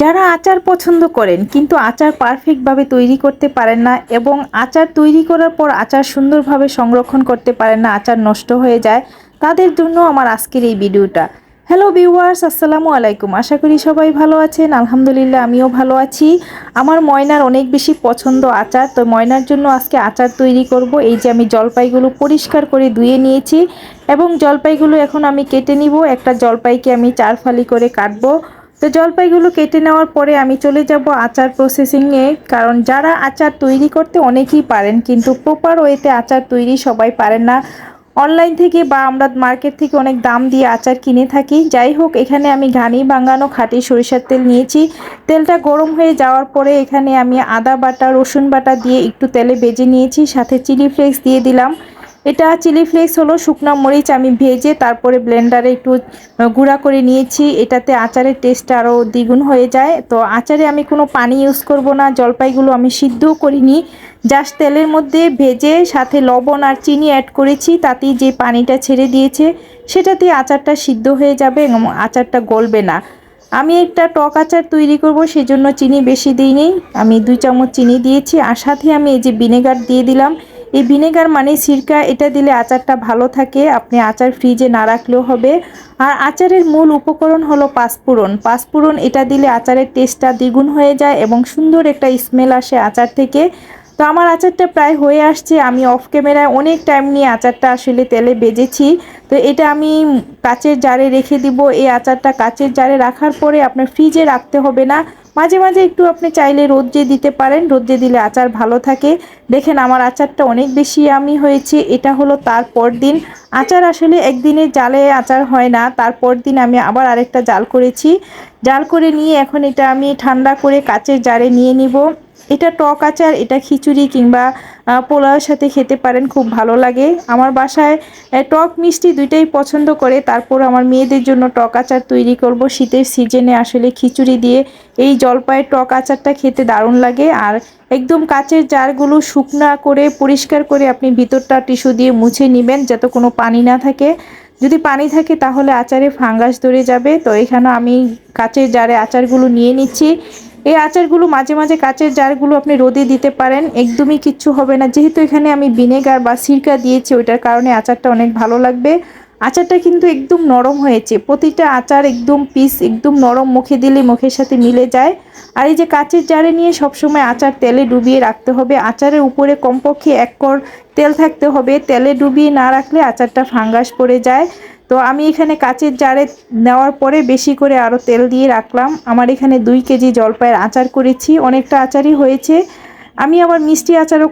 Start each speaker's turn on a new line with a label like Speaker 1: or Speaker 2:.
Speaker 1: যারা আচার পছন্দ করেন, কিন্তু আচার পারফেক্টভাবে তৈরি করতে পারেন না এবং আচার তৈরি করার পর আচার সুন্দরভাবে সংরক্ষণ করতে পারেন না, আচার নষ্ট হয়ে যায়, তাদের জন্য আমার আজকের এই ভিডিওটা। হ্যালো ভিউয়ার্স আসসালামু আলাইকুম। আশা করি সবাই ভালো আছেন। আলহামদুলিল্লাহ, আমিও ভালো আছি। আমার ময়নার অনেক বেশি পছন্দ আচার, তো ময়নার জন্য আজকে আচার তৈরি করব। এই যে আমি জলপাইগুলো পরিষ্কার করে ধুয়ে নিয়েছি এবং জলপাইগুলো এখন আমি কেটে নিব। একটা জলপাইকে আমি চার ফালি করে কাটবো। তো জলপাইগুলো কেটে নেওয়ার পরে আমি চলে যাব আচার প্রসেসিংয়ে কারণ যারা আচার তৈরি করতে অনেকেই পারেন, কিন্তু প্রপার ওয়েতে আচার তৈরি সবাই পারেন না। অনলাইন থেকে বা আমরা মার্কেট থেকে অনেক দাম দিয়ে আচার কিনে থাকি। যাই হোক, এখানে আমি ঘানি বাঙানো খাঁটি সরিষার তেল নিয়েছি। তেলটা গরম হয়ে যাওয়ার পরে এখানে আমি আদা বাটা, রসুন বাটা দিয়ে একটু তেলে বেজে নিয়েছি, সাথে চিলি ফ্লেক্স দিয়ে দিলাম। এটা চিলি ফ্লেক্স হলো শুকনো মরিচ আমি ভেজে তারপরে ব্লেন্ডারে একটু গুঁড়া করে নিয়েছি। এটাতে আচারের টেস্টটা আরও দ্বিগুণ হয়ে যায়। তো আচারে আমি কোনো পানি ইউজ করব না, জলপাইগুলো আমি সিদ্ধও করিনি। জাস্ট তেলের মধ্যে ভেজে সাথে লবণ আর চিনি অ্যাড করেছি, তাতেই যে পানিটা ছেড়ে দিয়েছে সেটাতে আচারটা সিদ্ধ হয়ে যাবে এবং আচারটা গলবে না। আমি একটা টক আচার তৈরি করব, সেজন্য চিনি বেশি দিইনি। আমি দুই চামচ চিনি দিয়েছি, আর সাথে আমি এই যে ভিনেগার দিয়ে দিলাম এই ভিনেগার মানে সিরকা, এটা দিলে আচারটা ভালো থাকে। আপনি আচার ফ্রিজে না রাখলেও হবে। আর আচারের মূল উপকরণ হলো পাঁচফোড়ন। পাঁচফোড়ন, এটা দিলে আচারের টেস্টটা দ্বিগুণ হয়ে যায় এবং সুন্দর একটা স্মেল আসে আচার থেকে। তো আমার আচারটা প্রায় হয়ে আসছে। আমি অফ ক্যামেরায় অনেক টাইম নিয়ে আচারটা আসলে তেলে বেজেছি। তো এটা আমি কাচের জারে রেখে দিব। এই আচারটা কাচের জারে রাখার পরে আপনার ফ্রিজে রাখতে হবে না। মাঝে মাঝে একটু আপনি চাইলে রোদ্রে দিতে পারেন। রোদ্রে দিলে আচার ভালো থাকে। দেখেন, আমার আচারটা অনেক বেশি আমি হয়েছে। এটা হলো তারপর দিন আচার আসলে একদিনে জালে আচার হয় না। তারপর দিন আমি আবার আরেকটা জাল করেছি। জাল করে নিয়ে এখন এটা আমি ঠান্ডা করে কাচের জারে নিয়ে নিব। এটা টক আচার, এটা খিচুড়ি কিংবা পোলাওয়ের সাথে খেতে পারেন, খুব ভালো লাগে। আমার বাসায় টক মিষ্টি দুইটাই পছন্দ করে। তারপর আমার মেয়েদের জন্য টক আচার তৈরি করব। শীতের সিজনে আসলে খিচুড়ি দিয়ে এই জলপাইয়ের টক আচারটা খেতে দারুণ লাগে। আর একদম কাচের জারগুলো শুকনা করে, পরিষ্কার করে আপনি ভিতরটা টিস্যু দিয়ে মুছে নেবেন যাতে কোনো পানি না থাকে। যদি পানি থাকে তাহলে আচারে ফাঙ্গাস ধরে যাবে। তো এখানে আমি কাচের জারে আচারগুলো নিয়ে নিচ্ছি। এই আচারগুলো মাঝে মাঝে কাচের জারগুলো আপনি রোদে দিতে পারেন, একদমই কিচ্ছু হবে না। যেহেতু এখানে আমি ভিনেগার বা সিরকা দিয়েছি, ওইটার কারণে আচারটা অনেক ভালো লাগবে। আচারটা কিন্তু একদম নরম হয়েছে। প্রতিটা আচার একদম পিস একদম নরম মুখে দিলে মুখের সাথে মিলে যায়। আর এই যে কাচের জারে নিয়ে সবসময় আচার তেলে ডুবিয়ে রাখতে হবে। আচারের উপরে কমপক্ষে এক কর তেল থাকতে হবে। তেলে ডুবিয়ে না রাখলে আচারটা ফাঙ্গাস পড়ে যায়। তো আমি এখানে কাচের জারে নেওয়ার পরে বেশি করে আরও তেল দিয়ে রাখলাম। আমার এখানে দুই কেজি জলপাইয়ের আচার করেছি। অনেকটা আচারই হয়েছে। আমি আবার মিষ্টি আচারও